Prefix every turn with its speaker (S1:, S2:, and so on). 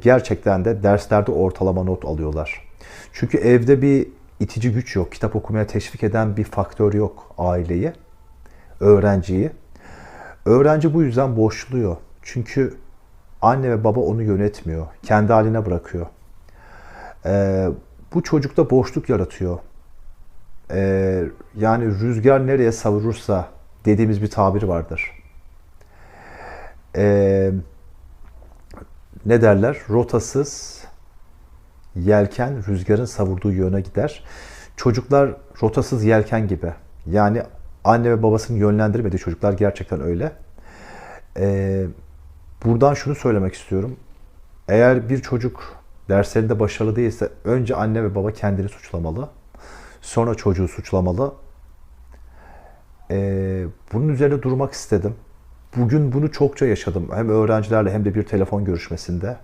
S1: gerçekten de derslerde ortalama not alıyorlar. Çünkü evde bir itici güç yok. Kitap okumaya teşvik eden bir faktör yok aileyi, öğrenciyi. Öğrenci bu yüzden boşluyor. Çünkü anne ve baba onu yönetmiyor. Kendi haline bırakıyor. Ee, bu çocukta boşluk yaratıyor. Ee, yani rüzgar nereye savurursa dediğimiz bir tabir vardır. Ee, ne derler? Rotasız yelken rüzgarın savurduğu yöne gider. Çocuklar rotasız yelken gibi. Yani anne ve babasının yönlendirmediği çocuklar gerçekten öyle. Ee, buradan şunu söylemek istiyorum. Eğer bir çocuk derslerinde başarılı değilse önce anne ve baba kendini suçlamalı. Sonra çocuğu suçlamalı. Ee, bunun üzerine durmak istedim. Bugün bunu çokça yaşadım. Hem öğrencilerle hem de bir telefon görüşmesinde.